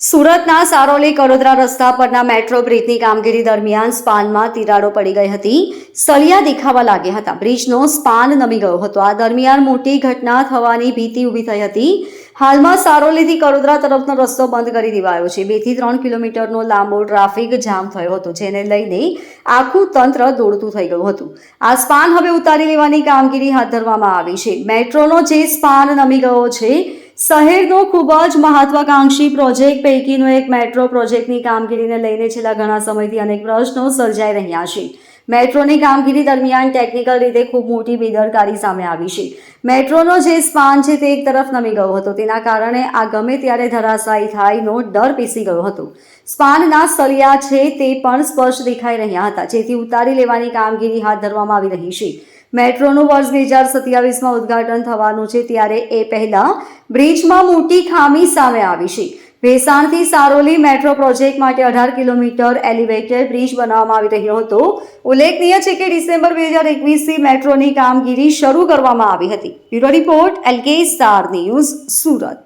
સુરતના સારોલી કડોદરા રસ્તા પરના મેટ્રો બ્રિજની કામગીરી દરમિયાન સ્પાનમાં તિરાડો પડી ગઈ હતી. સળિયા દેખાવા લાગ્યા હતા. બ્રિજનો સ્પાન નમી ગયો હતો. આ દરમિયાન મોટી ઘટના થવાની ભીતિ ઊભી થઈ હતી. હાલમાં સારોલીથી કડોદરા તરફનો રસ્તો બંધ કરી દેવાયો છે. બેથી ત્રણ કિલોમીટરનો લાંબો ટ્રાફિક જામ થયો હતો, જેને લઈને આખું તંત્ર દોડતું થઈ ગયું હતું. આ સ્પાન હવે ઉતારી લેવાની કામગીરી હાથ ધરવામાં આવી છે. મેટ્રોનો જે સ્પાન નમી ગયો છે શહેરનો ખૂબ જ મહત્વાકાંક્ષી પ્રોજેક્ટ પૈકીનો એક મેટ્રો પ્રોજેક્ટની કામગીરીને લઈને છેલ્લા ઘણા સમયથી અનેક પ્રશ્નો સર્જાઈ રહ્યા છે. મેટ્રોની કામગીરી દરમિયાન ટેકનિકલ રીતે ખૂબ મોટી બેદરકારી સામે આવી છે. મેટ્રોનો જે સ્પાન છે તે એક તરફ નમી ગયો હતો. તેના કારણે આ ગમે ત્યારે ધરાશાયી થાયનો ડર પેસી ગયો હતો. સ્પાનના સળિયા છે તે પણ સ્પષ્ટ દેખાઈ રહ્યા હતા, જેથી ઉતારી લેવાની કામગીરી હાથ ધરવામાં આવી રહી છે. મેટ્રોનું વર્ષ બે હજાર સત્યાવીસમાં ઉદ્ઘાટન થવાનું છે ત્યારે એ પહેલા બ્રિજમાં મોટી ખામી સામે આવી છે. ભેસાણથી સારોલી મેટ્રો પ્રોજેક્ટ માટે અઢાર કિલોમીટર એલિવેટેડ બ્રિજ બનાવવામાં આવી રહ્યો હતો. ઉલ્લેખનીય છે કે ડિસેમ્બર બે હજાર એકવીસથી મેટ્રોની કામગીરી શરૂ કરવામાં આવી હતી. Bureau report LK star news Surat.